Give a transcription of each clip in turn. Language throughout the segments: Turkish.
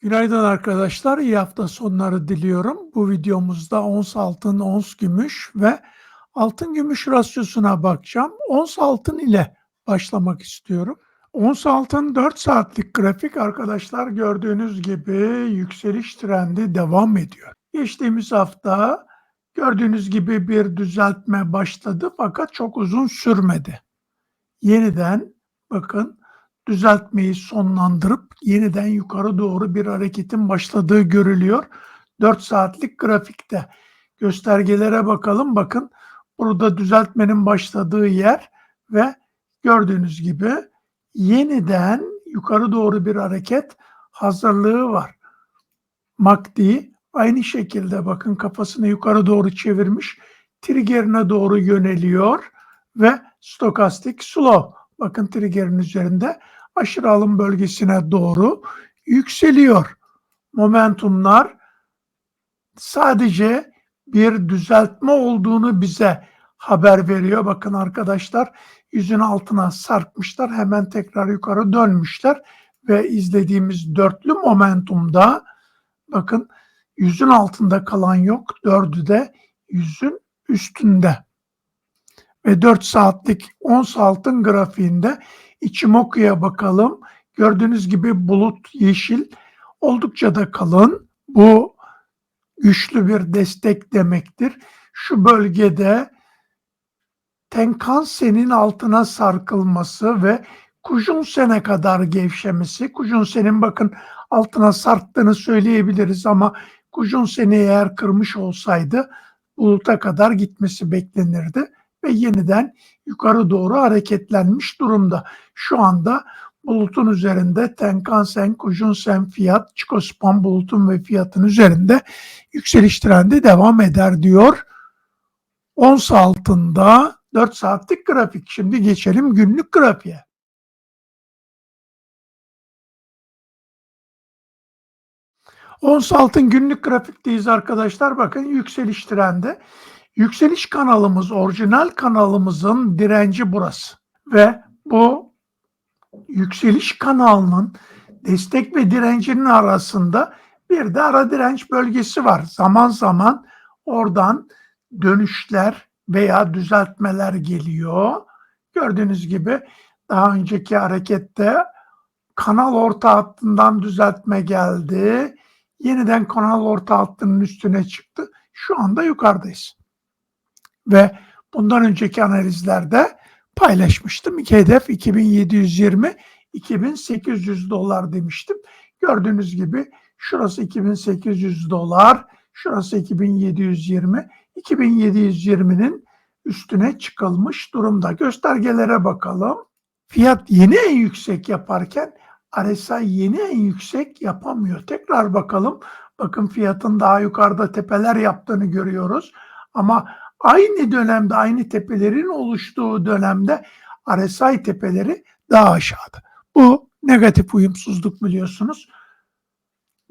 Günaydın arkadaşlar. İyi hafta sonları diliyorum. Bu videomuzda ons altın, ons gümüş ve altın gümüş rasyosuna bakacağım. Ons altın ile başlamak istiyorum. Ons altın 4 saatlik grafik arkadaşlar gördüğünüz gibi yükseliş trendi devam ediyor. Geçtiğimiz hafta gördüğünüz gibi bir düzeltme başladı fakat çok uzun sürmedi. Yeniden bakın düzeltmeyi sonlandırıp yeniden yukarı doğru bir hareketin başladığı görülüyor. 4 saatlik grafikte. Göstergelere bakalım. Bakın burada düzeltmenin başladığı yer ve gördüğünüz gibi yeniden yukarı doğru bir hareket hazırlığı var. MACD aynı şekilde bakın kafasını yukarı doğru çevirmiş. Trigger'ine doğru yöneliyor ve stokastik slow bakın trigger'in üzerinde aşırı alım bölgesine doğru yükseliyor. Momentumlar sadece bir düzeltme olduğunu bize haber veriyor. Bakın arkadaşlar yüzün altına sarkmışlar. Hemen tekrar yukarı dönmüşler ve izlediğimiz dörtlü momentumda bakın yüzün altında kalan yok. Dördü de yüzün üstünde. Ve 4 saatlik 10 altın grafiğinde Ichimoku'ya bakalım. Gördüğünüz gibi bulut yeşil oldukça da kalın. Bu güçlü bir destek demektir. Şu bölgede Tenkan-sen'in altına sarkılması ve Kujun-sen'e kadar gevşemesi. Kujun-sen'in bakın altına sarktığını söyleyebiliriz ama Kujun-sen'i eğer kırmış olsaydı buluta kadar gitmesi beklenirdi ve yeniden yukarı doğru hareketlenmiş durumda. Şu anda bulutun üzerinde Tenkan-sen, Kujun-sen fiyat, Chikospan bulutun ve fiyatın üzerinde yükseliş trendi devam eder diyor. Ons altında 4 saatlik grafik. Şimdi geçelim günlük grafiğe. Ons altın günlük grafikteyiz arkadaşlar. Bakın yükseliş trendi. Yükseliş kanalımız, orijinal kanalımızın direnci burası. Ve bu yükseliş kanalının destek ve direncinin arasında bir de ara direnç bölgesi var. Zaman zaman oradan dönüşler veya düzeltmeler geliyor. Gördüğünüz gibi daha önceki harekette kanal orta hattından düzeltme geldi. Yeniden kanal orta hattının üstüne çıktı. Şu anda yukarıdayız ve bundan önceki analizlerde paylaşmıştım. İki hedef 2720 2800 dolar demiştim. Gördüğünüz gibi şurası 2800 dolar, şurası 2720, 2720'nin üstüne çıkılmış durumda. Göstergelere bakalım. Fiyat yeni en yüksek yaparken RSI yeni en yüksek yapamıyor. Tekrar bakalım. Bakın fiyatın daha yukarıda tepeler yaptığını görüyoruz. Ama aynı dönemde aynı tepelerin oluştuğu dönemde RSI tepeleri daha aşağıda. Bu negatif uyumsuzluk biliyorsunuz.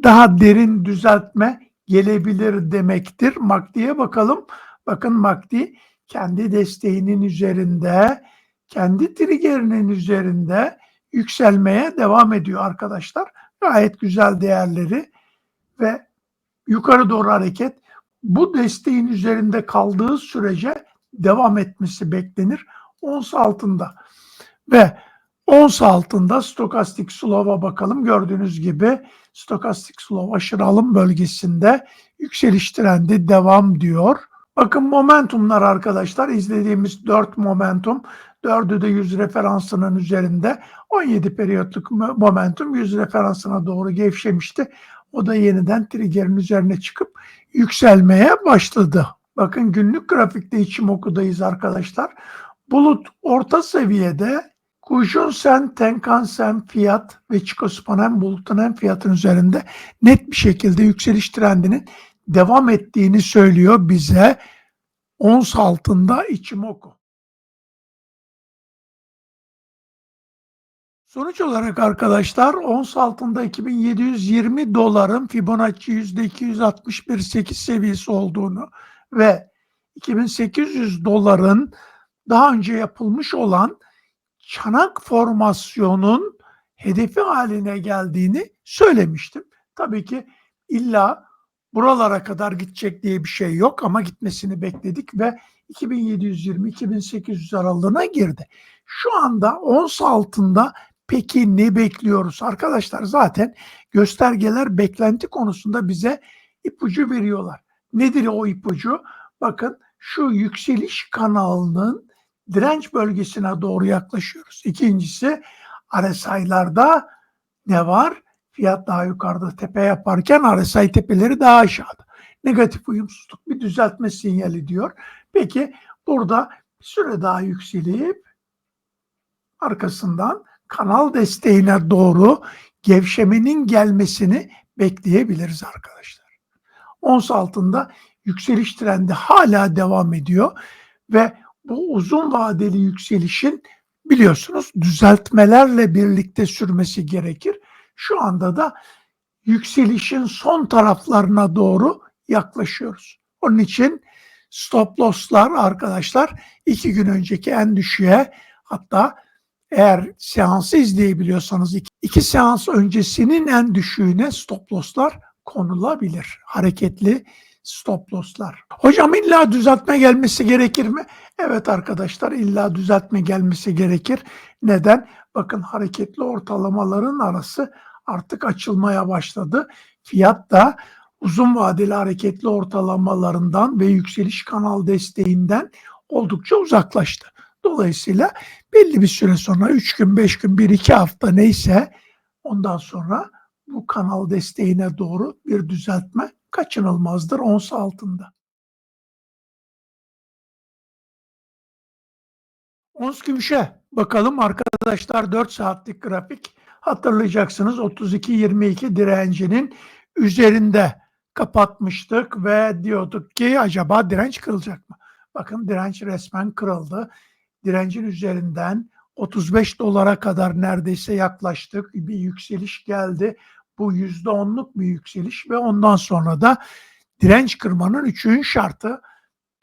Daha derin düzeltme gelebilir demektir. MACD'ye bakalım. Bakın MACD kendi desteğinin üzerinde, kendi triggerinin üzerinde yükselmeye devam ediyor arkadaşlar. Gayet güzel değerleri ve yukarı doğru hareket bu desteğin üzerinde kaldığı sürece devam etmesi beklenir. Ons altında ve ons altında stokastik slow'a bakalım. Gördüğünüz gibi stokastik slow aşırı alım bölgesinde yükseliş trendi devam diyor. Bakın momentumlar arkadaşlar izlediğimiz 4 momentum 4'ü de 100 referansının üzerinde 17 periyotluk momentum 100 referansına doğru gevşemişti. O da yeniden triggerin üzerine çıkıp yükselmeye başladı. Bakın günlük grafikte Ichimoku'dayız arkadaşlar. Bulut orta seviyede Kujun Sen, Tenkan Sen fiyat ve Chikospanen bulutun en fiyatın üzerinde net bir şekilde yükseliş trendinin devam ettiğini söylüyor bize. Ons altında Ichimoku. Sonuç olarak arkadaşlar ons altında 2720 doların Fibonacci %261.8 seviyesi olduğunu ve 2800 doların daha önce yapılmış olan çanak formasyonun hedefi haline geldiğini söylemiştim. Tabii ki illa buralara kadar gidecek diye bir şey yok ama gitmesini bekledik ve 2720-2800 aralığına girdi. Şu anda ons altında peki ne bekliyoruz? Arkadaşlar zaten göstergeler beklenti konusunda bize ipucu veriyorlar. Nedir o ipucu? Bakın şu yükseliş kanalının direnç bölgesine doğru yaklaşıyoruz. İkincisi RSI'larda ne var? Fiyat daha yukarıda tepe yaparken RSI tepeleri daha aşağıda. Negatif uyumsuzluk bir düzeltme sinyali diyor. Peki burada bir süre daha yükselip arkasından kanal desteğine doğru gevşemenin gelmesini bekleyebiliriz arkadaşlar. Ons altında yükseliş trendi hala devam ediyor ve bu uzun vadeli yükselişin biliyorsunuz düzeltmelerle birlikte sürmesi gerekir. Şu anda da yükselişin son taraflarına doğru yaklaşıyoruz. Onun için stop loss'lar arkadaşlar iki gün önceki en düşüğe hatta eğer seansı izleyebiliyorsanız iki, iki seans öncesinin en düşüğüne stop loss'lar konulabilir. Hareketli stop loss'lar. Hocam illa düzeltme gelmesi gerekir mi? Evet arkadaşlar illa düzeltme gelmesi gerekir. Neden? Bakın hareketli ortalamaların arası artık açılmaya başladı. Fiyat da uzun vadeli hareketli ortalamalarından ve yükseliş kanal desteğinden oldukça uzaklaştı. Dolayısıyla belli bir süre sonra 3 gün, 5 gün, 1-2 hafta neyse ondan sonra bu kanal desteğine doğru bir düzeltme kaçınılmazdır ons altında. Ons gümüşe bakalım arkadaşlar 4 saatlik grafik hatırlayacaksınız 32-22 direncinin üzerinde kapatmıştık ve diyorduk ki acaba direnç kırılacak mı? Bakın direnç resmen kırıldı. Direncin üzerinden 35 dolara kadar neredeyse yaklaştık. Bir yükseliş geldi. Bu %10'luk bir yükseliş ve ondan sonra da direnç kırmanın üçüncü şartı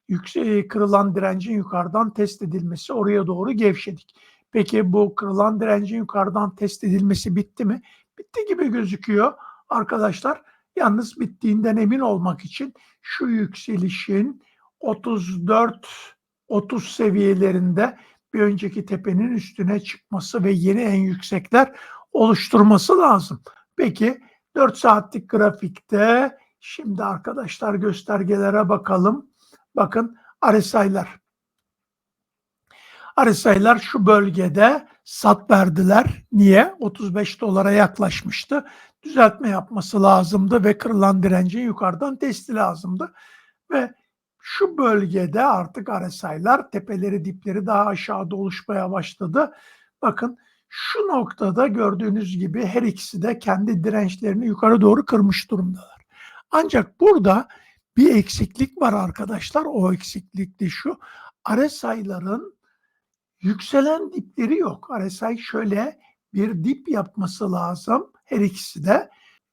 yüksek kırılan direncin yukarıdan test edilmesi oraya doğru gevşedik. Peki bu kırılan direncin yukarıdan test edilmesi bitti mi? Bitti gibi gözüküyor arkadaşlar. Yalnız bittiğinden emin olmak için şu yükselişin 34 30 seviyelerinde bir önceki tepenin üstüne çıkması ve yeni en yüksekler oluşturması lazım. Peki 4 saatlik grafikte şimdi arkadaşlar göstergelere bakalım. Bakın RSI'lar. RSI'lar şu bölgede sat verdiler. Niye? 35 dolara yaklaşmıştı. Düzeltme yapması lazımdı ve kırılan direncin yukarıdan testi lazımdı. Ve şu bölgede artık RSI'lar tepeleri dipleri daha aşağıda oluşmaya başladı. Bakın şu noktada gördüğünüz gibi her ikisi de kendi dirençlerini yukarı doğru kırmış durumdalar. Ancak burada bir eksiklik var arkadaşlar. O eksiklik de şu. RSI'ların yükselen dipleri yok. RSI şöyle bir dip yapması lazım her ikisi de.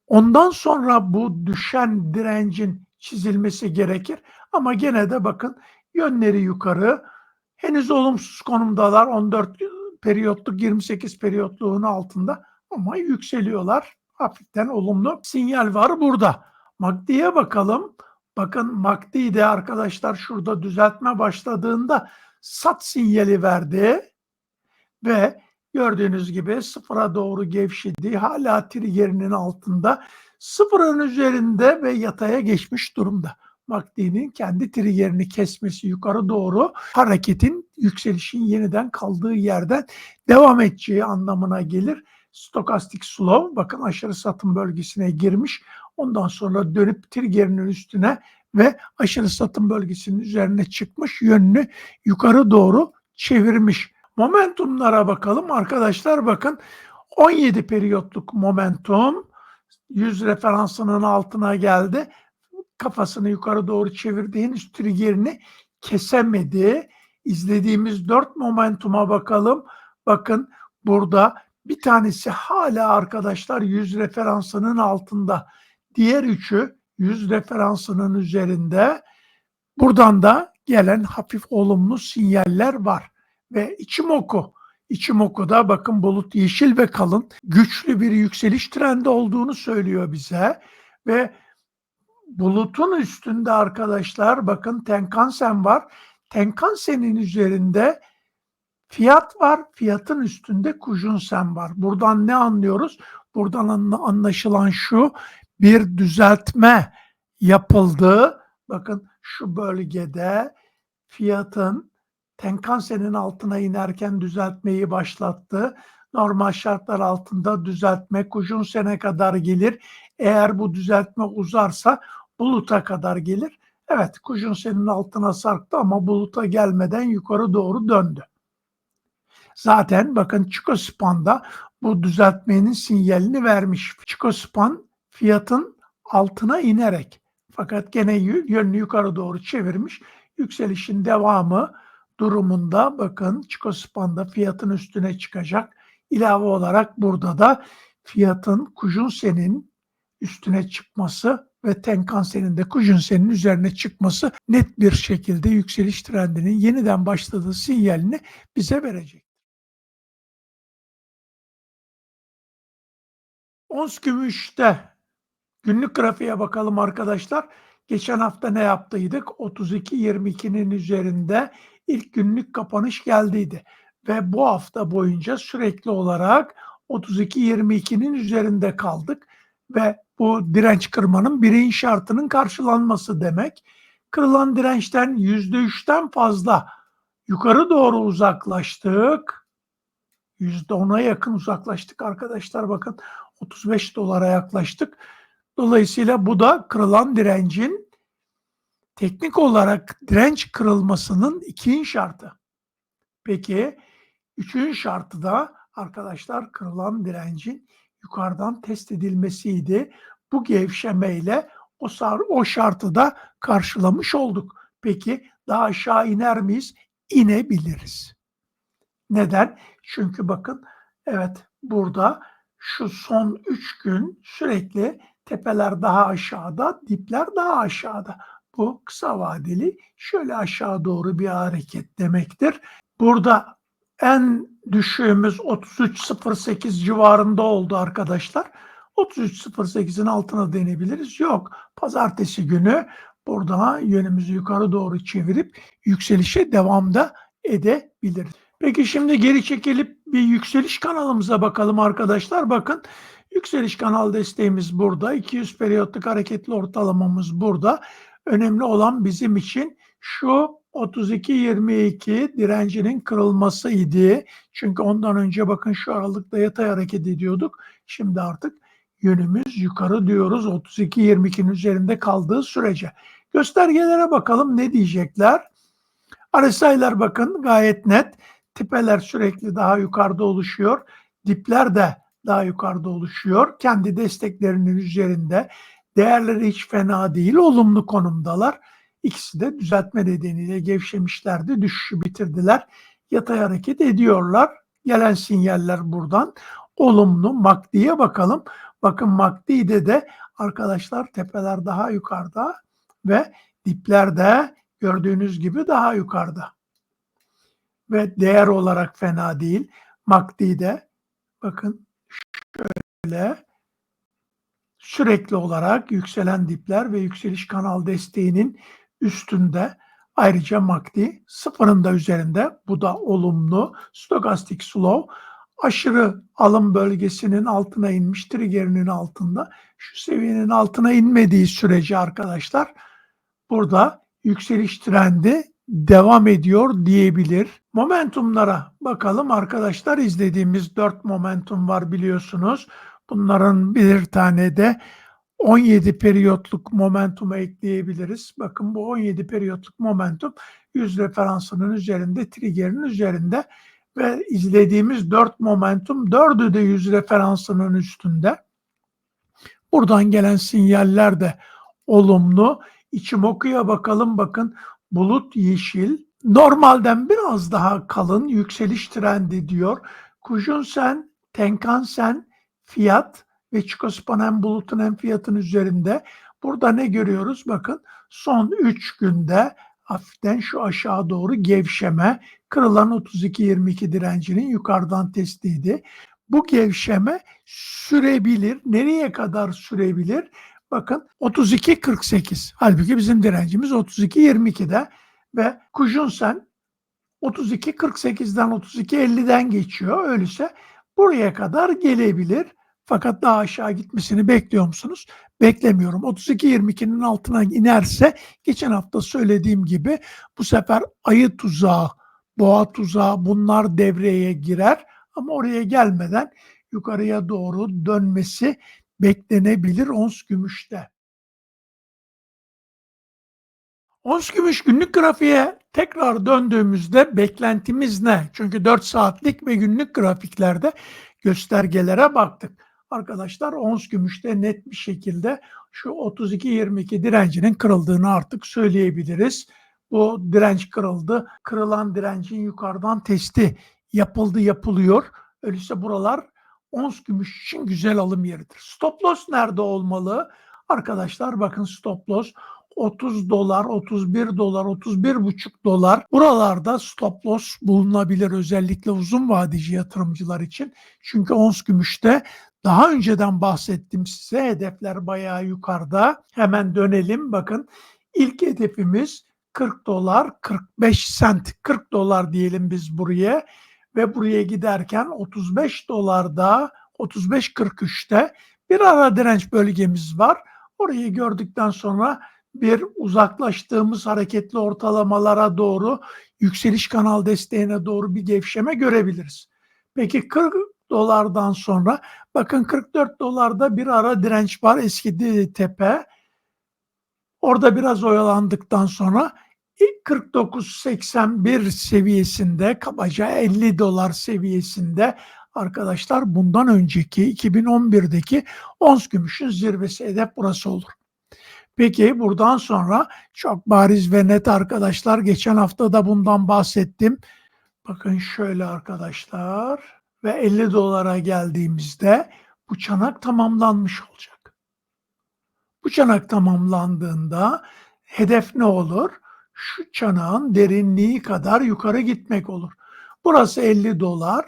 Ondan sonra bu düşen direncin çizilmesi gerekir. Ama gene de bakın yönleri yukarı. Henüz olumsuz konumdalar. 14 periyotluk 28 periyotluğun altında ama yükseliyorlar. Hafiften olumlu sinyal var burada. MACD'ye bakalım. Bakın MACD'de arkadaşlar şurada düzeltme başladığında sat sinyali verdi ve gördüğünüz gibi sıfıra doğru gevşedi. Hala triggerinin altında sıfırın üzerinde ve yataya geçmiş durumda. MACD'nin kendi triggerini kesmesi yukarı doğru hareketin yükselişin yeniden kaldığı yerden devam edeceği anlamına gelir. Stokastik slow bakın aşırı satım bölgesine girmiş. Ondan sonra dönüp triggerinin üstüne ve aşırı satım bölgesinin üzerine çıkmış yönünü yukarı doğru çevirmiş. Momentumlara bakalım arkadaşlar bakın 17 periyotluk momentum 100 referansının altına geldi. Kafasını yukarı doğru çevirdi. Henüz triggerini kesemedi. İzlediğimiz 4 momentuma bakalım. Bakın burada bir tanesi hala arkadaşlar 100 referansının altında. Diğer üçü 100 referansının üzerinde. Buradan da gelen hafif olumlu sinyaller var. Ve Ichimoku, Ichimoku'da bakın bulut yeşil ve kalın güçlü bir yükseliş trendi olduğunu söylüyor bize ve bulutun üstünde arkadaşlar bakın Tenkan-sen var. Tenkan-senin üzerinde fiyat var. Fiyatın üstünde Kujun-sen var. Buradan ne anlıyoruz? Buradan anlaşılan şu bir düzeltme yapıldı. Bakın şu bölgede fiyatın Tenkan-senin altına inerken düzeltmeyi başlattı. Normal şartlar altında düzeltme Kujun sene kadar gelir. Eğer bu düzeltme uzarsa buluta kadar gelir. Evet kuşun senin altına sarktı ama buluta gelmeden yukarı doğru döndü. Zaten bakın Çikospan'da bu düzeltmenin sinyalini vermiş. Çikospan fiyatın altına inerek fakat gene yönünü yukarı doğru çevirmiş. Yükselişin devamı durumunda bakın Çikospan'da fiyatın üstüne çıkacak. İlave olarak burada da fiyatın kuşun senin üstüne çıkması ve Tenkan-sen'in de Kujun-sen'in üzerine çıkması net bir şekilde yükseliş trendinin yeniden başladığı sinyalini bize verecek. Ons gümüşte günlük grafiğe bakalım arkadaşlar. Geçen hafta ne yaptıydık? 32.22'nin üzerinde ilk günlük kapanış geldiydi. Ve bu hafta boyunca sürekli olarak 32.22'nin üzerinde kaldık ve bu direnç kırmanın birinci şartının karşılanması demek. Kırılan dirençten yüzde üçten fazla yukarı doğru uzaklaştık. Yüzde ona yakın uzaklaştık arkadaşlar bakın 35 dolara yaklaştık. Dolayısıyla bu da kırılan direncin teknik olarak direnç kırılmasının ikinci şartı. Peki üçüncü şartı da arkadaşlar kırılan direncin yukarıdan test edilmesiydi. Bu gevşemeyle o, o şartı da karşılamış olduk. Peki daha aşağı iner miyiz? İnebiliriz. Neden? Çünkü bakın evet burada şu son 3 gün sürekli tepeler daha aşağıda, dipler daha aşağıda. Bu kısa vadeli şöyle aşağı doğru bir hareket demektir. Burada en düşüğümüz 33.08 civarında oldu arkadaşlar. 33.08'in altına denebiliriz. Yok. Pazartesi günü burada yönümüzü yukarı doğru çevirip yükselişe devamda edebiliriz. Peki şimdi geri çekilip bir yükseliş kanalımıza bakalım arkadaşlar. Bakın yükseliş kanal desteğimiz burada. 200 periyotlık hareketli ortalamamız burada. Önemli olan bizim için şu 32-22 direncinin kırılması idi. Çünkü ondan önce bakın şu aralıkta yatay hareket ediyorduk. Şimdi artık yönümüz yukarı diyoruz 32-22'nin üzerinde kaldığı sürece. Göstergelere bakalım ne diyecekler. RSI'ler bakın gayet net. Tipeler sürekli daha yukarıda oluşuyor. Dipler de daha yukarıda oluşuyor. Kendi desteklerinin üzerinde. Değerleri hiç fena değil. Olumlu konumdalar. İkisi de düzeltme nedeniyle gevşemişlerdi. Düşüşü bitirdiler. Yatay hareket ediyorlar. Gelen sinyaller buradan. Olumlu. MACD'ye bakalım. Bakın MACD'de de arkadaşlar tepeler daha yukarıda ve dipler de gördüğünüz gibi daha yukarıda. Ve değer olarak fena değil. MACD'de bakın şöyle sürekli olarak yükselen dipler ve yükseliş kanal desteğinin üstünde. Ayrıca MACD sıfırın da üzerinde. Bu da olumlu. Stokastik slow aşırı alım bölgesinin altına inmiş, triggerinin altında. Şu seviyenin altına inmediği sürece arkadaşlar burada yükseliş trendi devam ediyor diyebilir. Momentumlara bakalım arkadaşlar. izlediğimiz 4 momentum var biliyorsunuz. Bunların bir tane de 17 periyotluk momentumu ekleyebiliriz. Bakın bu 17 periyotluk momentum 100 referansının üzerinde, trigger'in üzerinde ve izlediğimiz 4 momentum 4'ü de 100 referansının üstünde. Buradan gelen sinyaller de olumlu. İçimoku'ya bakalım bakın bulut yeşil. Normalden biraz daha kalın yükseliş trendi diyor. Kujun sen, Tenkan sen, fiyat ve Çikospan bulutun hem fiyatın üzerinde. Burada ne görüyoruz? Bakın son 3 günde hafiften şu aşağı doğru gevşeme. Kırılan 32-22 direncinin yukarıdan testiydi. Bu gevşeme sürebilir. Nereye kadar sürebilir? Bakın 32-48. Halbuki bizim direncimiz 32-22'de ve Kujunsen 32-48'den 32-50'den geçiyor. Öyleyse buraya kadar gelebilir. Fakat daha aşağı gitmesini bekliyor musunuz? Beklemiyorum. 32-22'nin altına inerse geçen hafta söylediğim gibi bu sefer ayı tuzağı, boğa tuzağı bunlar devreye girer. Ama oraya gelmeden yukarıya doğru dönmesi beklenebilir ons gümüşte. Ons gümüş günlük grafiğe tekrar döndüğümüzde beklentimiz ne? Çünkü 4 saatlik ve günlük grafiklerde göstergelere baktık. Arkadaşlar ons gümüşte net bir şekilde şu 32-22 direncinin kırıldığını artık söyleyebiliriz. Bu direnç kırıldı. Kırılan direncin yukarıdan testi yapıldı yapılıyor. Öyleyse buralar ons gümüş için güzel alım yeridir. Stop loss nerede olmalı? Arkadaşlar bakın stop loss 30 dolar, 31 dolar, 31,5 dolar buralarda stop loss bulunabilir özellikle uzun vadeci yatırımcılar için. Çünkü ons gümüşte daha önceden bahsettim size hedefler bayağı yukarıda. Hemen dönelim bakın ilk hedefimiz 40 dolar 45 sent 40 dolar diyelim biz buraya ve buraya giderken 35 dolarda 35-43'te bir ara direnç bölgemiz var. Orayı gördükten sonra bir uzaklaştığımız hareketli ortalamalara doğru yükseliş kanal desteğine doğru bir gevşeme görebiliriz. Peki 40 dolardan sonra bakın 44 dolarda bir ara direnç var eski tepe. Orada biraz oyalandıktan sonra 49.81 seviyesinde kabaca 50 dolar seviyesinde arkadaşlar bundan önceki 2011'deki ons gümüşün zirvesi hedef burası olur. Peki buradan sonra çok bariz ve net arkadaşlar geçen hafta da bundan bahsettim. Bakın şöyle arkadaşlar ve 50 dolara geldiğimizde bu çanak tamamlanmış olacak. Bu çanak tamamlandığında hedef ne olur? Şu çanağın derinliği kadar yukarı gitmek olur. Burası 50 dolar,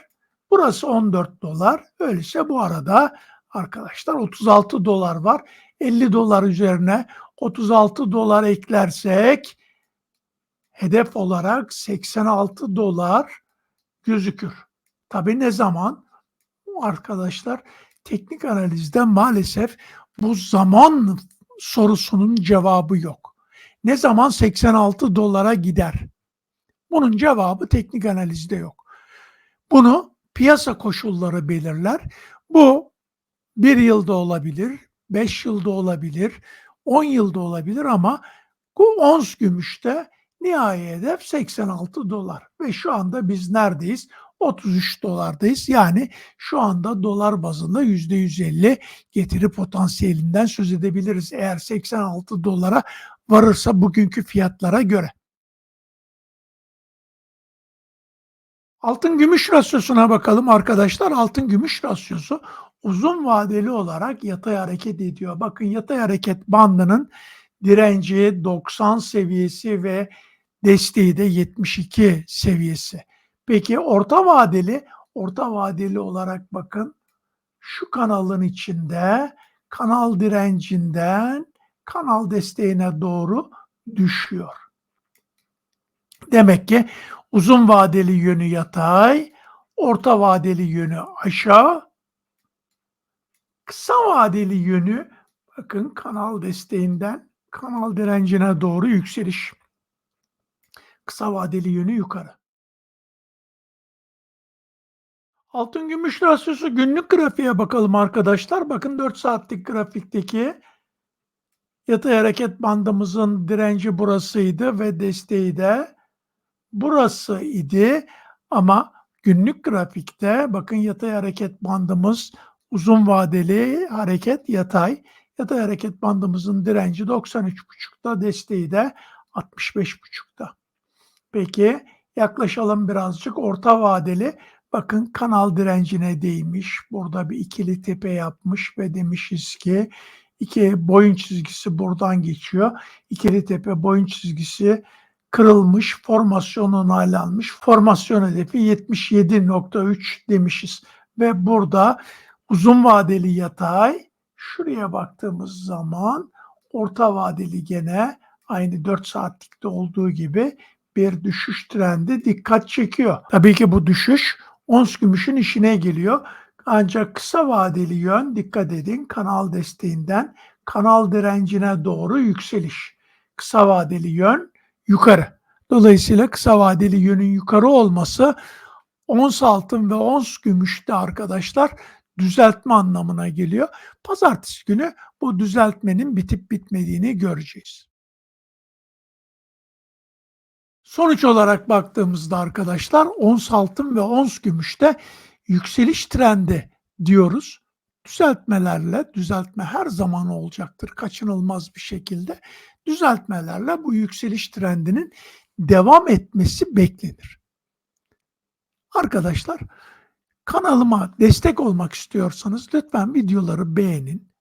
burası 14 dolar. Öyleyse bu arada arkadaşlar 36 dolar var. 50 dolar üzerine 36 dolar eklersek hedef olarak 86 dolar gözükür. Tabii ne zaman? Arkadaşlar teknik analizde maalesef bu zaman sorusunun cevabı yok. Ne zaman 86 dolara gider? Bunun cevabı teknik analizde yok. Bunu piyasa koşulları belirler. Bu bir yılda olabilir, 5 yılda olabilir, 10 yılda olabilir ama bu ons gümüşte nihai hedef 86 dolar ve şu anda biz neredeyiz? 33 dolardayız. Yani şu anda dolar bazında %150 getiri potansiyelinden söz edebiliriz. Eğer 86 dolara varırsa bugünkü fiyatlara göre. Altın gümüş rasyosuna bakalım arkadaşlar. Altın gümüş rasyosu uzun vadeli olarak yatay hareket ediyor. Bakın yatay hareket bandının direnci 90 seviyesi ve desteği de 72 seviyesi. Peki orta vadeli, orta vadeli olarak bakın şu kanalın içinde kanal direncinden kanal desteğine doğru düşüyor. Demek ki uzun vadeli yönü yatay, orta vadeli yönü aşağı, kısa vadeli yönü bakın kanal desteğinden kanal direncine doğru yükseliş. Kısa vadeli yönü yukarı. Altın gümüş rasyosu günlük grafiğe bakalım arkadaşlar. Bakın 4 saatlik grafikteki yatay hareket bandımızın direnci burasıydı ve desteği de burası idi. Ama günlük grafikte bakın yatay hareket bandımız uzun vadeli hareket yatay. Yatay hareket bandımızın direnci 93.5'ta, desteği de 65.5'ta. Peki yaklaşalım birazcık orta vadeli. Bakın kanal direncine değmiş. Burada bir ikili tepe yapmış ve demişiz ki iki boyun çizgisi buradan geçiyor. İkili tepe boyun çizgisi kırılmış, formasyon onaylanmış. Formasyon hedefi 77.3 demişiz. Ve burada uzun vadeli yatay şuraya baktığımız zaman orta vadeli gene aynı 4 saatlikte olduğu gibi bir düşüş trendi dikkat çekiyor. Tabii ki bu düşüş ons gümüşün işine geliyor. Ancak kısa vadeli yön dikkat edin kanal desteğinden kanal direncine doğru yükseliş. Kısa vadeli yön yukarı. Dolayısıyla kısa vadeli yönün yukarı olması ons altın ve ons gümüşte arkadaşlar düzeltme anlamına geliyor. Pazartesi günü bu düzeltmenin bitip bitmediğini göreceğiz. Sonuç olarak baktığımızda arkadaşlar ons altın ve ons gümüşte yükseliş trendi diyoruz. Düzeltmelerle, düzeltme her zaman olacaktır kaçınılmaz bir şekilde. Düzeltmelerle bu yükseliş trendinin devam etmesi beklenir. Arkadaşlar kanalıma destek olmak istiyorsanız lütfen videoları beğenin.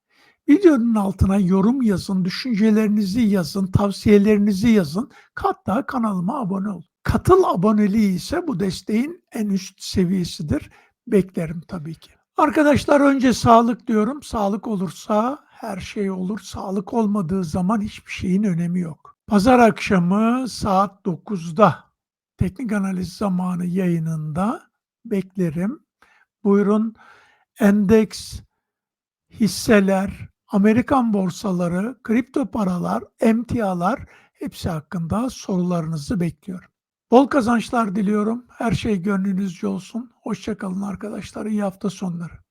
Videonun altına yorum yazın, düşüncelerinizi yazın, tavsiyelerinizi yazın. Hatta kanalıma abone olun. Katıl aboneliği ise bu desteğin en üst seviyesidir. Beklerim tabii ki. Arkadaşlar önce sağlık diyorum. Sağlık olursa her şey olur. Sağlık olmadığı zaman hiçbir şeyin önemi yok. Pazar akşamı saat 9'da teknik analiz zamanı yayınında beklerim. Buyurun endeks, hisseler, Amerikan borsaları, kripto paralar, emtialar hepsi hakkında sorularınızı bekliyorum. Bol kazançlar diliyorum. Her şey gönlünüzce olsun. Hoşçakalın arkadaşlar. İyi hafta sonları.